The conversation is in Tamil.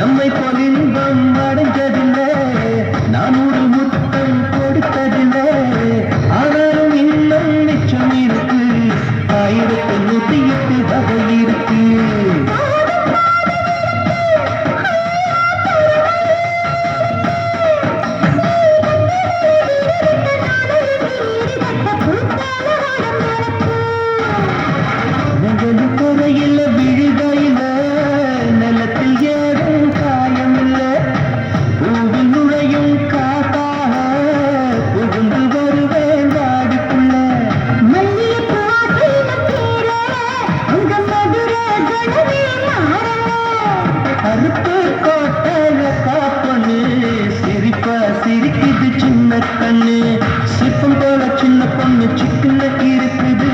நம்மை போல கருப்பு கோட்டையில காப்பண்ணு சிரிப்பா சிரிக்குது சின்ன கண்ணு சிப்பம் போல சின்ன பொண்ணு சிக்கல இருக்குது